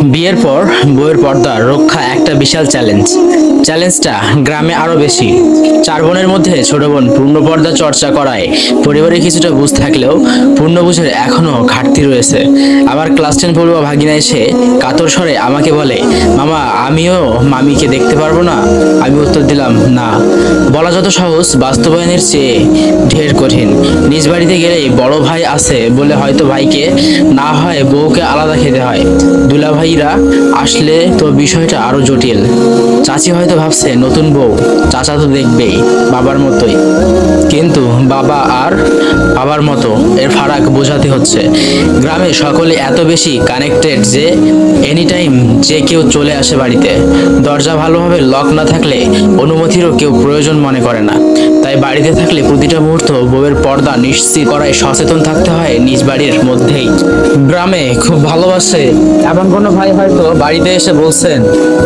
বিয়ের পর বইয়ের পর্দা, রক্ষা একটা বিশাল চ্যালেঞ্জ চ্যালেঞ্জটা গ্রামে আরও বেশি। চার বোনের মধ্যে ছোট বোন পূর্ণ পর্দা চর্চা করায়। পরিবারে কিছুটা বুঝ থাকলেও পূর্ণ বুঝের এখনও ঘাটতি রয়েছে। আবার ক্লাস টেন পড়ুয়া ভাগিনা এসে কাতর স্বরে আমাকে বলে, মামা, আমিও মামিকে দেখতে পারব না। আমি উত্তর দিলাম, না। বলা যত সহজ, বাস্তবায়নের চেয়ে ঢের কঠিন। নিজ বাড়িতে গেলেই বড় ভাই আছে বলে হয়তো ভাইকে, না হয় বউকে আলাদা খেতে হয়। দুলা ভাইরা আসলে তো বিষয়টা আরও জটিল। চাচি হয়তো ভাবছে, নতুন বউ, চাচা তো দেখবেই, বাবার মতোই। কিন্তু বাবা আর বাবার মতো এর ফারাক বোঝাতে হচ্ছে। গ্রামে সকলে এত বেশি কানেক্টেড যে এনি টাইম যে কেউ চলে আসে বাড়িতে, দরজা ভালোভাবে লক না থাকলে অনুমতিরও কেউ প্রয়োজন মনে করে না। তাই বাড়িতে থাকলে প্রতিটা মুহূর্ত বউয়ের পর্দা নিশ্চিত করায় সচেতন থাকতে হয় নিজ বাড়ির মধ্যেই। গ্রামে খুব ভালোবাসে। এমন কোনো ভাই হয়তো বাড়িতে এসে বলছেন,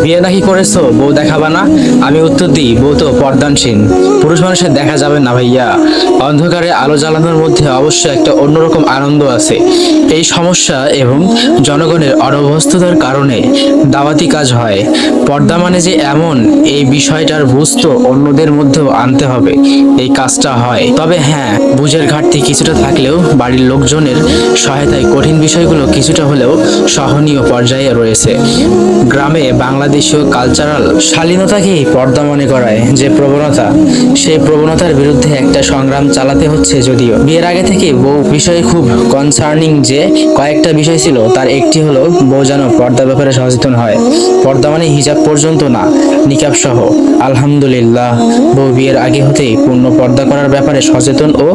বিয়ে নাকি করেছ? বউ দেখাবা না? আমি উত্তর দিই, বউ তো পর্দানসীন। পুরুষ মানুষের দেখা যাবে না ভাইয়া। অন্ধকারে আলো জ্বালানোর মধ্যে অবশ্যই একটা অন্যরকম আনন্দ আছে। এই সমস্যা এবং জনগণের অনভ্যস্ততার কারণে দাওয়াতি কাজ হয়। পর্দা মানে যে এমন, এই বিষয়টার বুঝ অন্যদের মধ্যেও আনতে হবে। এই কাজটা হয়। তবে হ্যাঁ বুঝের ঘাটতি কিছুটা থাকলেও বাড়ির লোকজনের সহায়তায় কঠিন বিষয়গুলো কিছুটা হলেও সহনীয় পর্যায়ে রয়েছে। গ্রামে বাংলাদেশীয় কালচারাল শালীনতাকেই পর্দা মনে করায় যে প্রবণতা, সেই প্রবণতার বিরুদ্ধে একটা সংগ্রাম চালাতে হচ্ছে যদিও। বিয়ের আগে থেকে বউ বিষয়ে খুব কনসার্নিং যে কয়েকটা বিষয় ছিল, তার একটি হলো বউ যেন পর্দার ব্যাপারে সচেতন হয়। পর্দা মানে হিজাব পর্যন্ত না, নিকাব সহ। আলহামদুলিল্লাহ, বউ বিয়ের আগে হতেই পূর্ণ পর্দা করার ব্যাপারে সচেতন ও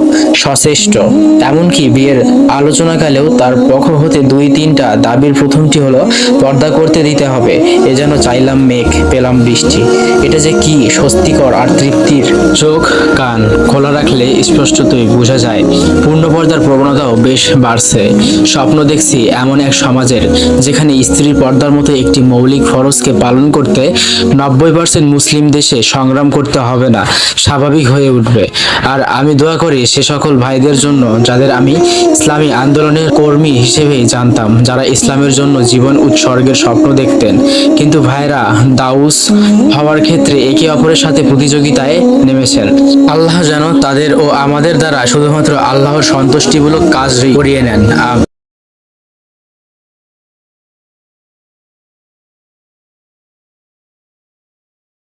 সচেষ্ট। এমনকি বিয়ের আলোচনাকালেও তার পক্ষ হতে দুই তিনটা দাবির প্রথমটি হলো, পর্দা করতে দিতে হবে, এ যেন চাইলাম মেঘ, পেলাম বৃষ্টি। এটা যে কি স্বস্তিকর আর তৃপ্তির। চোখ, কান খোলা রাখলে স্পষ্টতই বোঝা যায় পূর্ণ পর্দার প্রবণতাও বেশ বাড়ছে। স্বপ্ন দেখছি এমন এক সমাজের যেখানে স্ত্রীর পর্দার মতো একটি মৌলিক ফরজকে পালন করতে নব্বই পার্সেন্ট মুসলিম দেশে সংগ্রাম করতে হবে না, স্বাভাবিক হয়ে উঠবে। আর আমি দোয়া করি সে সকল ভাইদের জন্য যাদের আমি ইসলামী আন্দোলনের কর্মী হিসেবেই জানতাম, যারা ইসলামের জন্য জীবন উৎসর্গের স্বপ্ন দেখতেন। কিন্তু ভাইরা দাউস হওয়ার ক্ষেত্রে একে অপরের সাথে প্রতিযোগিতায় নেমেছেন। আল্লাহ যেন তাদের ও আমাদের দ্বারা শুধুমাত্র আল্লাহর সন্তুষ্টিমূলক কাজ করিয়ে নেন।